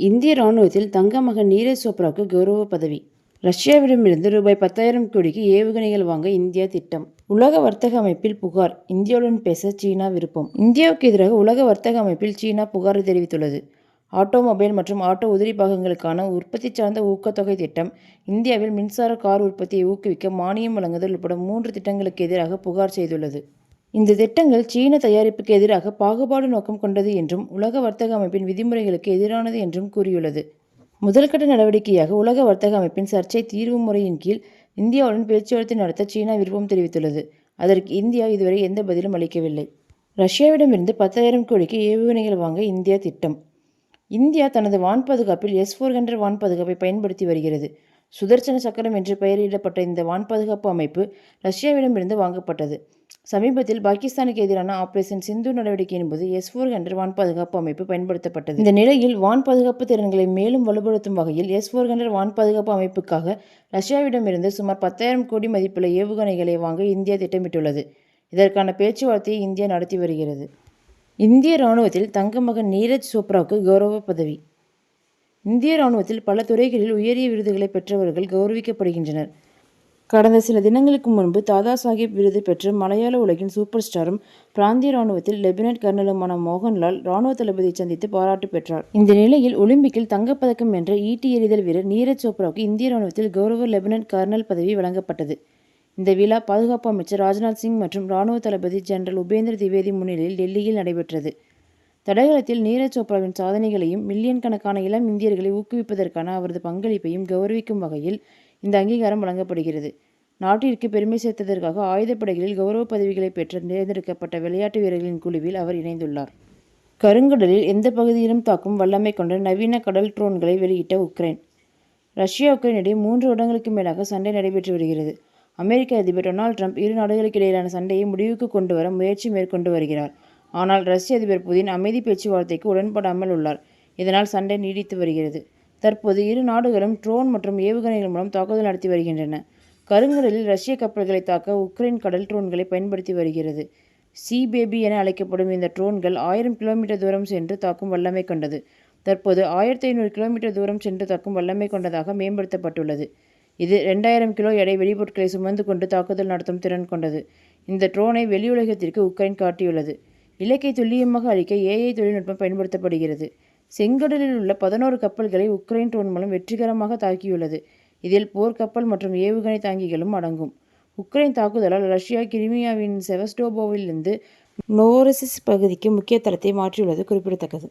இந்திய ராணுவத்தில் தங்க மகன் நீரஜ் சோப்ராவுக்கு கௌரவ பதவி. ரஷ்யாவிடமிருந்து ரூபாய் பத்தாயிரம் கோடிக்கு ஏவுகணைகள் வாங்க இந்தியா திட்டம். உலக வர்த்தக அமைப்பில் புகார். இந்தியாவுடன் பேச சீனா விருப்பம். இந்தியாவுக்கு எதிராக உலக வர்த்தக அமைப்பில் சீனா புகார் தெரிவித்துள்ளது. ஆட்டோமொபைல் மற்றும் ஆட்டோ உதிரி பாகங்களுக்கான உற்பத்தி சார்ந்த ஊக்கத்தொகை திட்டம். இந்தியாவில் மின்சார கார் உற்பத்தியை ஊக்குவிக்க மானியம் வழங்குதல் உட்பட மூன்று திட்டங்களுக்கு எதிராக புகார் செய்துள்ளது. இந்த திட்டங்கள் சீன தயாரிப்புக்கு எதிராக பாகுபாடு நோக்கம் கொண்டது என்றும் உலக வர்த்தக அமைப்பின் விதிமுறைகளுக்கு எதிரானது என்றும் கூறியுள்ளது. முதல்கட்ட நடவடிக்கையாக உலக வர்த்தக அமைப்பின் சர்ச்சை தீர்வு முறையின் கீழ் இந்தியாவுடன் பேச்சுவார்த்தை நடத்த சீனா விருப்பம் தெரிவித்துள்ளது. அதற்கு இந்தியா இதுவரை எந்த பதிலும் அளிக்கவில்லை. ரஷ்யாவிடமிருந்து பத்தாயிரம் கோடிக்கு ஏவுகணைகள் வாங்க இந்தியா திட்டம். இந்தியா தனது வான் பாதுகாப்பில் எஸ் ஃபோர் ஹண்ட்ரட் வான் பாதுகாப்பை பயன்படுத்தி வருகிறது. சுதர்சன சக்கரம் என்று பெயரிடப்பட்ட இந்த வான் பாதுகாப்பு அமைப்பு ரஷ்யாவிடமிருந்து வாங்கப்பட்டது. சமீபத்தில் பாகிஸ்தானுக்கு எதிரான ஆபரேஷன் சிந்து நடவடிக்கையின் போது எஸ் ஃபோர் ஹண்ட்ரட் வான் பாதுகாப்பு அமைப்பு பயன்படுத்தப்பட்டது. இந்த நிலையில் வான் பாதுகாப்பு திறன்களை மேலும் வலுப்படுத்தும் வகையில் எஸ் ஃபோர் ஹண்ட்ரட் வான் பாதுகாப்பு அமைப்புக்காக ரஷ்யாவிடமிருந்து சுமார் பத்தாயிரம் கோடி மதிப்புள்ள ஏவுகணைகளை வாங்க இந்தியா திட்டமிட்டுள்ளது. இதற்கான பேச்சுவார்த்தையை இந்தியா நடத்தி வருகிறது. இந்திய ராணுவத்தில் தங்க மகன் நீரஜ் சோப்ராவுக்கு கௌரவ பதவி. இந்திய ராணுவத்தில் பல துறைகளில் உயரிய விருதுகளை பெற்றவர்கள் கௌரவிக்கப்படுகின்றனர். கடந்த சில தினங்களுக்கு முன்பு தாதா சாஹிப் விருது பெற்ற மலையாள உலகின் சூப்பர் ஸ்டாரும் பிராந்திய ராணுவத்தில் லெப்டினன்ட் கர்னலுமான மோகன்லால் ராணுவ தளபதியை சந்தித்து பாராட்டு பெற்றார். இந்த நிலையில் ஒலிம்பிக்கில் தங்கப்பதக்கம் வென்ற ஈட்டி எறிதல் வீரர் நீரஜ் சோப்ராவுக்கு இந்திய ராணுவத்தில் கௌரவ லெப்டினன்ட் கர்னல் பதவி வழங்கப்பட்டது. இந்த விழா பாதுகாப்பு அமைச்சர் ராஜ்நாத் சிங் மற்றும் ராணுவ தளபதி ஜெனரல் உபேந்திர திவேதி முன்னிலையில் டெல்லியில் நடைபெற்றது. தடகளத்தில் நீரஜ் சோப்ராவின் சாதனைகளையும் மில்லியன் கணக்கான இளம் இந்தியர்களை ஊக்குவிப்பதற்கான அவரது பங்களிப்பையும் கௌரவிக்கும் வகையில் இந்த அங்கீகாரம் வழங்கப்படுகிறது. நாட்டிற்கு பெருமை சேர்த்ததற்காக ஆயுதப்படைகளில் கௌரவ பதவிகளை பெற்ற தேர்ந்தெடுக்கப்பட்ட விளையாட்டு வீரர்களின் குழுவில் அவர் இணைந்துள்ளார். கருங்கடலில் எந்த பகுதியிலும் தாக்கும் வல்லமை கொண்ட நவீன கடல் ட்ரோன்களை வெளியிட்ட உக்ரைன். ரஷ்யா உக்ரைன் இடையே மூன்று வருடங்களுக்கு மேலாக சண்டை நடைபெற்று வருகிறது. அமெரிக்க அதிபர் டொனால்ட் ட்ரம்ப் இரு நாடுகளுக்கிடையிலான சண்டையை முடிவுக்கு கொண்டு வர முயற்சி மேற்கொண்டு வருகிறார். ஆனால் ரஷ்ய அதிபர் புதின் அமைதி பேச்சுவார்த்தைக்கு உடன்படாமல் உள்ளார். இதனால் சண்டை நீடித்து வருகிறது. தற்போது இரு நாடுகளும் ட்ரோன் மற்றும் ஏவுகணைகள் மூலம் தாக்குதல் நடத்தி வருகின்றன. கருங்கடலில் ரஷ்ய கப்பல்களை தாக்க உக்ரைன் கடல் ட்ரோன்களை பயன்படுத்தி வருகிறது. சி பேபி என அழைக்கப்படும் இந்த ட்ரோன்கள் ஆயிரம் கிலோமீட்டர் தூரம் சென்று தாக்கும் வல்லமை கொண்டது. தற்போது ஆயிரத்தி ஐநூறு கிலோமீட்டர் தூரம் சென்று தாக்கும் வல்லமை கொண்டதாக மேம்படுத்தப்பட்டுள்ளது. இது ரெண்டாயிரம் கிலோ எடை வெடிபொருட்களை சுமந்து கொண்டு தாக்குதல் நடத்தும் திறன் கொண்டது. இந்த ட்ரோனை வெளியுலகத்திற்கு உக்ரைன் காட்டியுள்ளது. இலக்கை துல்லியமாக அழிக்க ஏஐ தொழில்நுட்பம் பயன்படுத்தப்படுகிறது. செங்கடலில் உள்ள பதினோரு கப்பல்களை உக்ரைன் ட்ரோன் மூலம் வெற்றிகரமாக தாக்கியுள்ளது. இதில் போர்க்கப்பல் மற்றும் ஏவுகணை தாங்கிகளும் அடங்கும். உக்ரைன் தாக்குதலால் ரஷ்யா கிரிமியாவின் செவஸ்டோபோவிலிருந்து நோரசிஸ் பகுதிக்கு முக்கிய தளத்தை மாற்றியுள்ளது குறிப்பிடத்தக்கது.